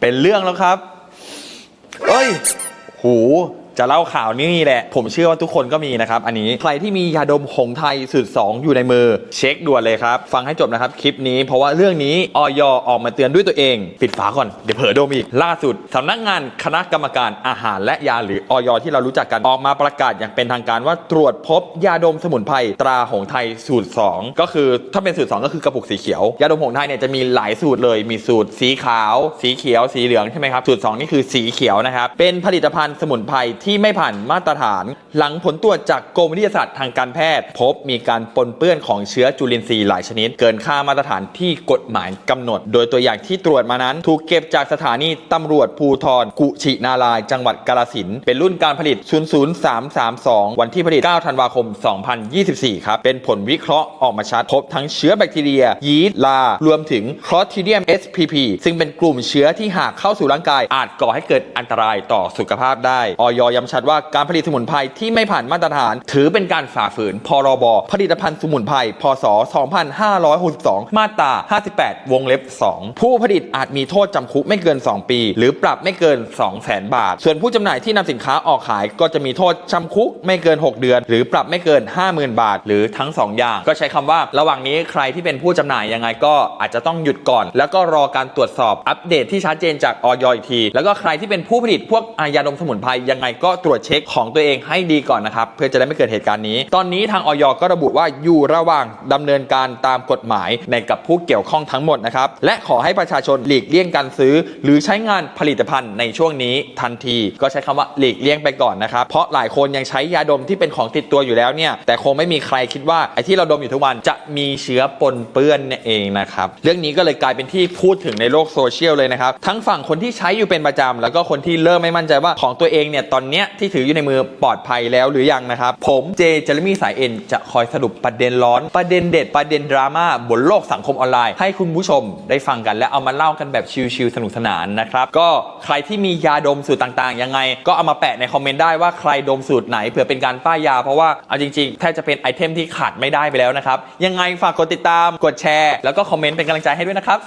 เป็นเรื่องแล้วครับ เอ้ย หู จะเล่าข่าวนี่แหละ ผมเชื่อว่าทุกคนก็มีนะครับ อันนี้ใครที่มียาดมหงไทยสูตร2 อยู่ในมือ เช็คด่วนเลยครับ ฟังให้จบนะครับคลิปนี้ เพราะว่าเรื่องนี้ออยออกมาเตือนด้วยตัวเอง ปิดฝาก่อนเดี๋ยวเผลอดมอีกล่าสุดสำนักงานคณะกรรมการอาหารและยาหรือออยที่เรารู้จักกันออกมาประกาศอย่างเป็นทางการว่าตรวจพบยาดมสมุนไพรตราหงไทยสูตร 2 ก็คือถ้าเป็นสูตร 2 ก็คือกระปุกสีเขียวยาดมหงไทยเนี่ยจะมีหลายสูตรเลยมีสูตรสีขาว สีเขียวสีเหลืองใช่ไหมครับสูตร 2 นี่คือสีเขียวนะครับเป็นผลิตภัณฑ์สมุนไพรที่ที่ไม่ผ่านมาตรฐาน หลังผลตรวจจากกรมวิทยาศาสตร์ทางการแพทย์ พบมีการปนเปื้อนของเชื้อจุลินทรีย์หลายชนิด เกินค่ามาตรฐานที่กฎหมายกำหนด โดยตัวอย่างที่ตรวจมานั้น ถูกเก็บจากสถานีตำรวจภูธรกุชินาราย จังหวัดกาฬสินเป็นรุ่นการผลิต 00332 วันที่ผลิต 9 ธันวาคม 2024 ครับ เป็นผลวิเคราะห์ออกมาชัด พบทั้งเชื้อแบคทีเรีย ยีสต์ลา รวมถึงคลอสทิเดียม SPP ซึ่งเป็นกลุ่มเชื้อที่หากเข้าสู่ร่างกายอาจก่อให้เกิดอันตรายต่อสุขภาพได้ออยย้ำชัดว่าการผลิตสมุนไพรที่ไม่ผ่านมาตรฐาน ถือเป็นการฝ่าฝืน พรบ ผลิตภัณฑ์สมุนไพร พศ 2562 มาตรา 58 วงเล็บ 2 ผู้ผลิตอาจมีโทษจำคุกไม่เกิน 2 ปี หรือปรับไม่เกิน 200,000 บาท ส่วนผู้จำหน่ายที่นำสินค้าออกขายก็จะมีโทษจำคุกไม่เกิน 6 เดือน หรือปรับไม่เกิน 50,000 บาท หรือทั้ง 2 อย่าง ก็ใช้คำว่า ระหว่างนี้ใครที่เป็นผู้จำหน่ายยังไงก็อาจจะต้องหยุดก่อน แล้วก็รอการตรวจสอบอัปเดตที่ชัดเจนจากออยอีกที แล้วก็ใครที่เป็นผู้ผลิตพวกอายาดมสมุนไพรยังไงก็็ตรวจเช็คของตัวเองให้ดีก่อนนะครับเพื่อจะได้ไม่เกิดเหตุการณ์นี้ ตอนนี้ทางออยก็ระบุว่าอยู่ระหว่างดำเนินการตามกฎหมายในกับผู้เกี่ยวข้องทั้งหมดนะครับและขอให้ประชาชนหลีกเลี่ยงการซื้อ หรือใช้งานผลิตภัณฑ์ในช่วงนี้ทันที ก็ใช้คำว่าหลีกเลี่ยงไปก่อนนะครับเพราะหลายคนยังใช้ยาดมที่เป็นของติดตัวอยู่แล้วเนี่ยแต่คงไม่มีใครคิดว่าไอ้ที่เราดมอยู่ทุกวันจะมีเชื้อปนเปื้อนเนี่ยเองนะครับเรื่องนี้ก็เลยกลายเป็นที่พูดถึงในโลกโซเชียลเลยนะครับทั้งฝั่งคนที่ใช้อยู่เป็นประจำแล้วก็คนที่เริ่มไม่มั่นใจว่าของตัวเองเนี่ยตอนเนี้ยที่ถืออยู่ในมือปลอดภัยแล้วหรือยังนะครับ ผมเจเจเรมี่สายเอ็นจะคอยสรุปประเด็นร้อน ประเด็นเด็ดประเด็นดราม่าบนโลกสังคมออนไลน์ ให้คุณผู้ชมได้ฟังกันและเอามาเล่ากันแบบชิลๆสนุกสนานนะครับ ก็ใครที่มียาดมสูตรต่างๆ ยังไง ก็เอามาแปะในคอมเมนต์ได้ว่าใครดมสูตรไหนเผื่อเป็นการป้ายยา เพราะว่าเอาจริงๆแทบจะเป็นไอเทมที่ขาดไม่ได้ไปแล้วนะครับยังไงฝากกดติดตามกดแชร์ แล้วก็คอมเมนต์เป็นกำลังใจให้ด้วยนะครับ